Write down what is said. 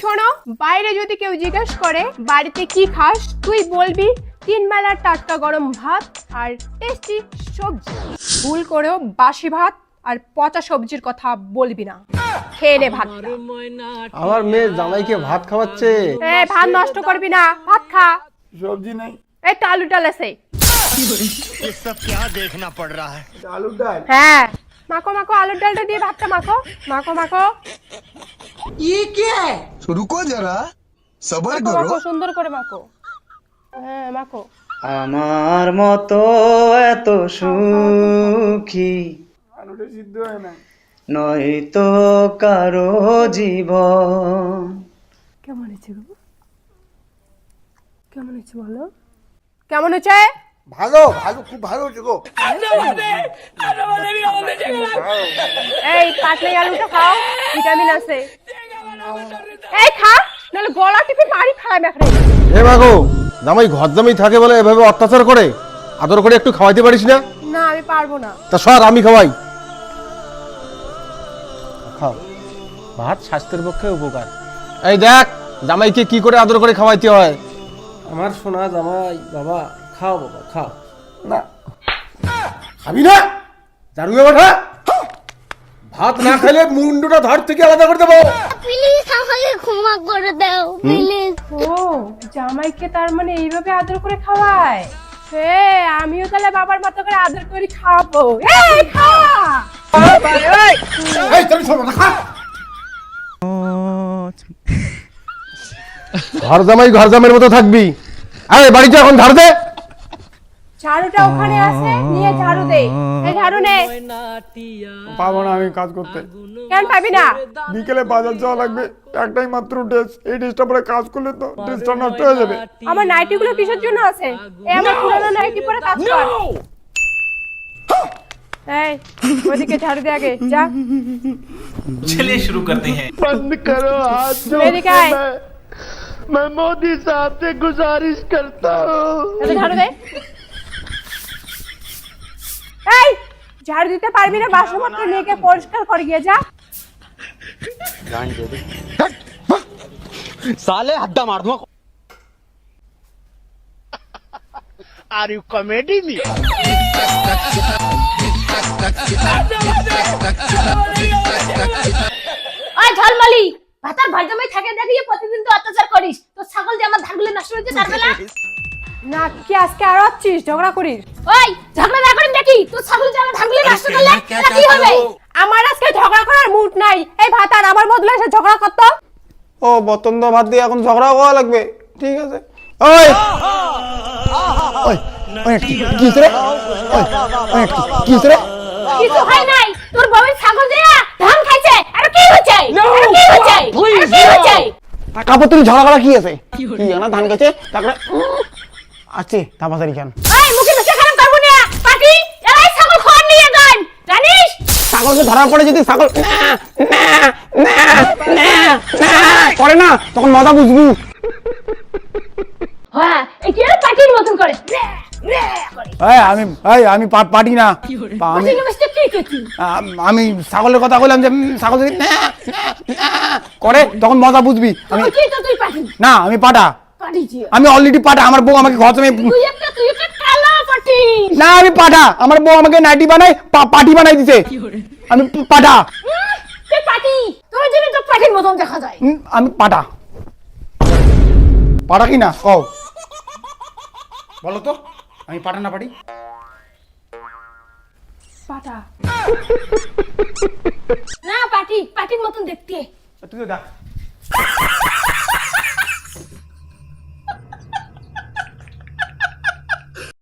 শোনো বাইরে যদি কেউ জিজ্ঞেস করে বাড়িতে কি খাস তুই বলবি তিন বেলার টাটকা গরম ভাত আর টেস্টি সবজি ভুল করেও বাসি ভাত আর পচা সবজির কথা বলবি না খেয়ে নে ভাত আমার মেয়ে জামাইকে ভাত খাওয়াচ্ছে এ ভাত নষ্ট করবি না ভাত খা সবজি নাই এই তো আলু ডাল আছে ये सब क्या देखना पड़ रहा है আলুর ডাল হ্যাঁ মাখো মাখো আলুর ডালটা দিয়ে ভাতটা মাখো। মাখো মাখো। ই কে? রুকো জরা সবার করো। সুন্দর করে মাখো। হ্যাঁ মাখো। আমার মতো এত সুখী আলুটা সিদ্ধ হয় না। নয় তো কারও জীব কেমন হয়েছে গো? কেমন হয়েছে বলো? কেমন হয়েছে? ভালো ভালো খুব ভালো হচ্ছে গো। এই আলুটা খাও ভিটামিন আছে। এই খা নাহলে গলা টিপে মারি মেখরে এ মাগো জামাই ঘর জামাই থাকে বলে এভাবে অত্যাচার করে? আদর করে একটু খাওয়াইতে পারিস না? না আমি পারব না। তা সর আমি খাওয়াই। খাও। ভাত স্বাস্থ্যের পক্ষে উপকার। এই দেখ জামাইকে কি করে আদর করে খাওয়াইতে হয়? আমার সোনা জামাই বাবা খাও বাবা খাও। না। খাবি না? দারুয়ে বাঠা ভাত না খেলে মুন্ডুটা ধর থেকে আলাদা করে দেবো। প্লিজ আমাকে ক্ষমা করে দাও প্লিজ ও জামাইকে তার মানে এইভাবে আদর করে খাওয়ায়? হে আমিও তাহলে বাবার মতো করে আদর করে খাওয়াবো এই খা! এই তুমি শোনো না খা। ঘর জামাই ঘর জামাইয়ের মতো থাকবি। আরে বাড়িতে এখন ধার দে। ঝাড়ুটা ওখানে আছে নিয়ে ঝাড়ু দে এই ঝাড়ু নে পাবো না আমি কাজ করতে কেন পাবি না বিকেলে বাজার যাওয়া লাগবে একটাই মাত্র ড্রেস এই ড্রেসটা পরে কাজ করলে তো ড্রেসটা নষ্ট হয়ে যাবে আমার নাইটি গুলো কিসের জন্য আছে এই আমার পুরনো নাইটি পরে কাজ কর এই ওদিকে ঝাড়ু দে আগে যা चलिए शुरू करते हैं बंद करो हाथ এদিকে আয় मैं मोदी साहब से गुजारिश करता हूँ এত ঝাড়ু দে এই ঝাড়ু দিতে পারবি না বাসনপত্র নিয়ে গিয়ে পরিষ্কার করে গিয়ে যা साले हड्डा मार दूंगा आर यू कॉमेडी में ওই ঝলমলি ভাতার ভাই জামাই থাকে দেখিয়ে প্রতিদিন তো অত্যাচার করিস তো ছাগল যে আমার ধানগুলো নষ্ট হয়েছে তার বেলা না কি আজকে আর আছিস ঝগড়া করিস ওই ঝগড়া না করেন দেখি। তোর ছাগল নষ্ট করলে কি হবে? আমার আজকে ঝগড়া করার মুড নাই। এই ভাতার আমার বদলে এসে ঝগড়া করতো? ও বতন্দ ভাত দিয়ে এখন ঝগড়া করা লাগবে। ঠিক আছে। ওই! ওই ওই কি রে? ওই ওই কি রে? কিছু হয় নাই। তোর বাবার ছাগল ধান খাইছে। আর কি হচ্ছে আর কি হচ্ছে আর কি হচ্ছে কাপড় তুমি ঝগড়া করা কি আছে? কি জানা ধান গেছে তারপরে আছে ওই মুখে মুখে খারাপ করব না পাটি এই ছাগল খাওয়ার নিয়ে গান জানিস ছাগলকে ধরা পড়ে যদি ছাগল করে না তখন মজা বুঝবি। হ্যাঁ আমি আমি পা- পাটি না। আমি ছাগলের কথা বললাম যে ছাগল যদি করে তখন মজা বুঝবি। আমি না আমি পাটা। আমি অলরেডি পাটা। আমার বউ আমাকে ঘর পাটি। না আমি পাটা। আমার বউ আমাকে নাইটি বানাই পা- পাটি বানাই দিছে। আমি পাটা। তুই পাটি? তোর জন্য তো পাটির মতন দেখা যায়। আমি পাটা। পাটা কি না কও। বলো তো আমি পাটা না পাটি? পাটা। না পাটি পাটির মতন দেখতে। তুই তো দেখ।